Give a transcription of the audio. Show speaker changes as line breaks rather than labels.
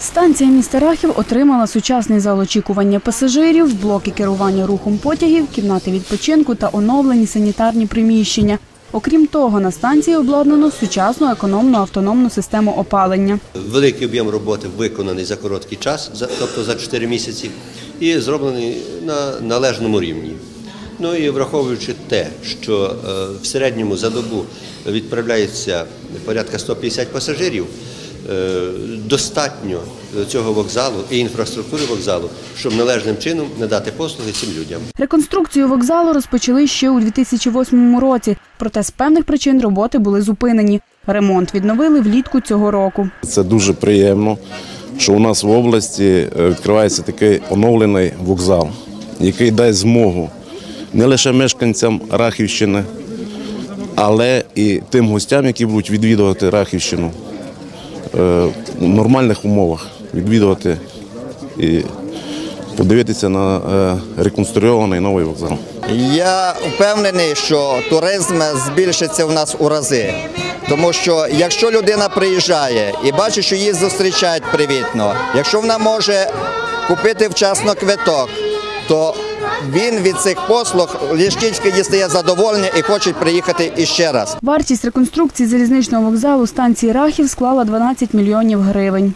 Станція міста Рахів отримала сучасний зал очікування пасажирів, блоки керування рухом потягів, кімнати відпочинку та оновлені санітарні приміщення. Окрім того, на станції обладнано сучасну економну автономну систему опалення.
Великий об'єм роботи виконаний за короткий час, тобто за 4 місяці, і зроблений на належному рівні. Ну і враховуючи те, що е, в середньому за добу відправляється порядка 150 пасажирів, достатньо цього вокзалу і інфраструктури вокзалу, щоб належним чином надати послуги цим людям.
Реконструкцію вокзалу розпочали ще у 2008 році, проте з певних причин роботи були зупинені. Ремонт відновили влітку цього року.
Це дуже приємно, що у нас в області е, відкривається такий оновлений вокзал, який дасть змогу не лише мешканцям Рахівщини, але і тим гостям, які будуть відвідувати Рахівщину е, в нормальних умовах, відвідувати і подивитися на е, реконструйований новий вокзал.
Я впевнений, що туризм збільшиться в нас у рази. Тому що якщо людина приїжджає і бачить, що її зустрічають привітно, якщо вона може купити вчасно квиток, то він від цих послуг Лішківський дістає задоволення і хоче приїхати іще раз.
Вартість реконструкції залізничного вокзалу станції Рахів склала 12 мільйонів гривень.